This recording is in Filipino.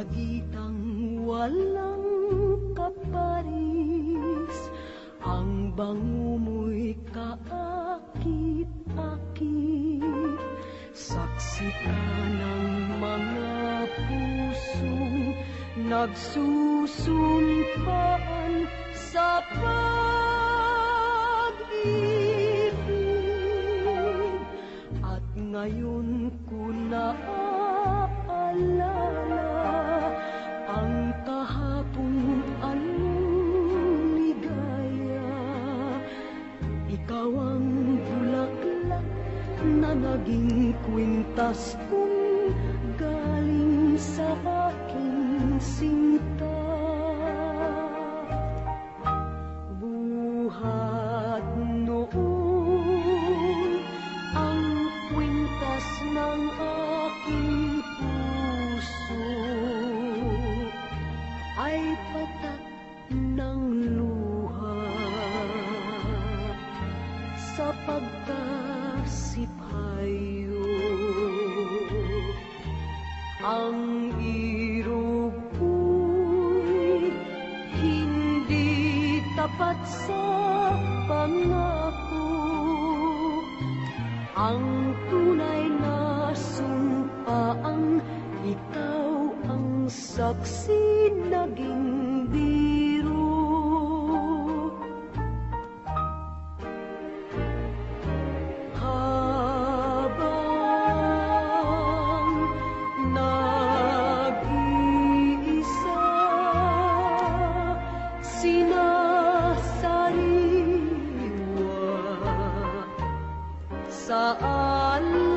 Sagitang walang kaparis Ang bango mo'y kaakit-akit. Saksi ka ng mga pusong Nagsusumpaan sa pag-ibig. At ngayon ko naaalala Ikaw ang bulaklak na naging kwintas kong galing sa aking sinta. Buhat noon ang kwintas ng aking puso. Ay patak ng luha sa pagkasiphayo ang irog hindi tapat sa pangako. Ang tunay na sumpaang ikaw ang saksi naging sinasariwa sa